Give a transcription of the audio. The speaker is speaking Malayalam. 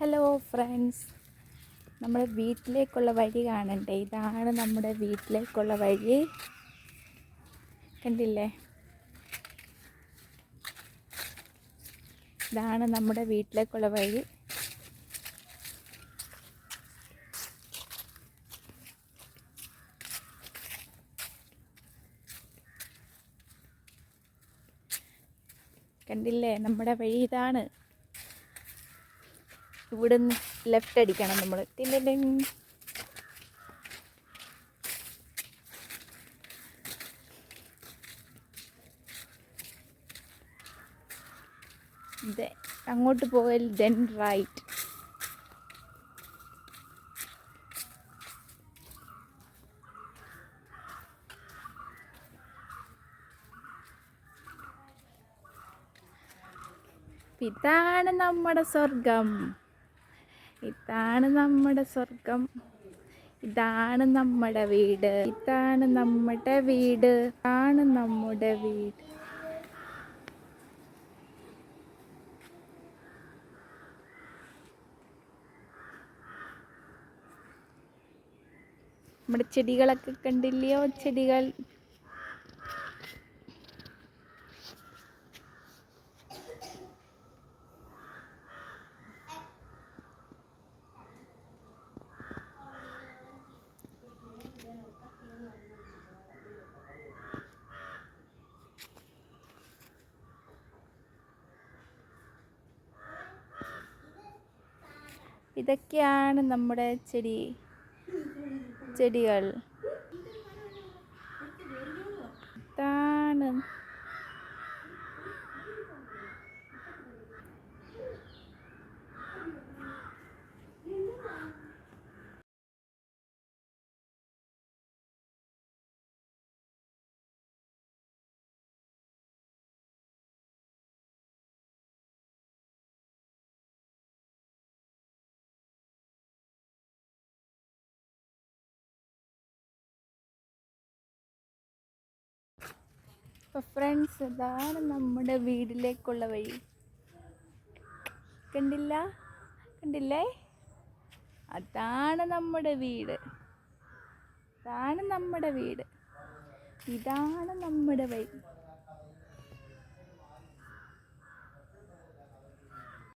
ഹലോ ഫ്രണ്ട്സ് നമ്മുടെ വീട്ടിലേക്കുള്ള വഴി കാണണ്ടേ? ഇതാണ് നമ്മുടെ വീട്ടിലേക്കുള്ള വഴി. കണ്ടില്ലേ? ഇതാണ് നമ്മുടെ വീട്ടിലേക്കുള്ള വഴി. കണ്ടില്ലേ? നമ്മുടെ വഴി ഇതാണ്. ഇവിടുന്ന് ലെഫ്റ്റ് അടിക്കണം നമ്മൾ തില്ലില്ലിങ്. അങ്ങോട്ട് പോയാൽ ദെൻ റൈറ്റ് ഇതാണ് നമ്മുടെ സ്വർഗം. ഇതാണ് നമ്മുടെ സ്വർഗം. ഇതാണ് നമ്മുടെ വീട്. ഇതാണ് നമ്മുടെ വീട്. ആണ് നമ്മുടെ വീട്. നമ്മുടെ ചെടികളൊക്കെ കണ്ടില്ലയോ? ചെടികൾ ഇതൊക്കെയാണ് നമ്മുടെ ചെടി ചെടികൾ ഇതാണ് അപ്പോൾ ഫ്രണ്ട്സ് ഇതാണ് നമ്മുടെ വീടിലേക്കുള്ള വഴി. കണ്ടില്ല? കണ്ടില്ലേ? അതാണ് നമ്മുടെ വീട്. ഇതാണ് നമ്മുടെ വീട്. ഇതാണ് നമ്മുടെ വഴി.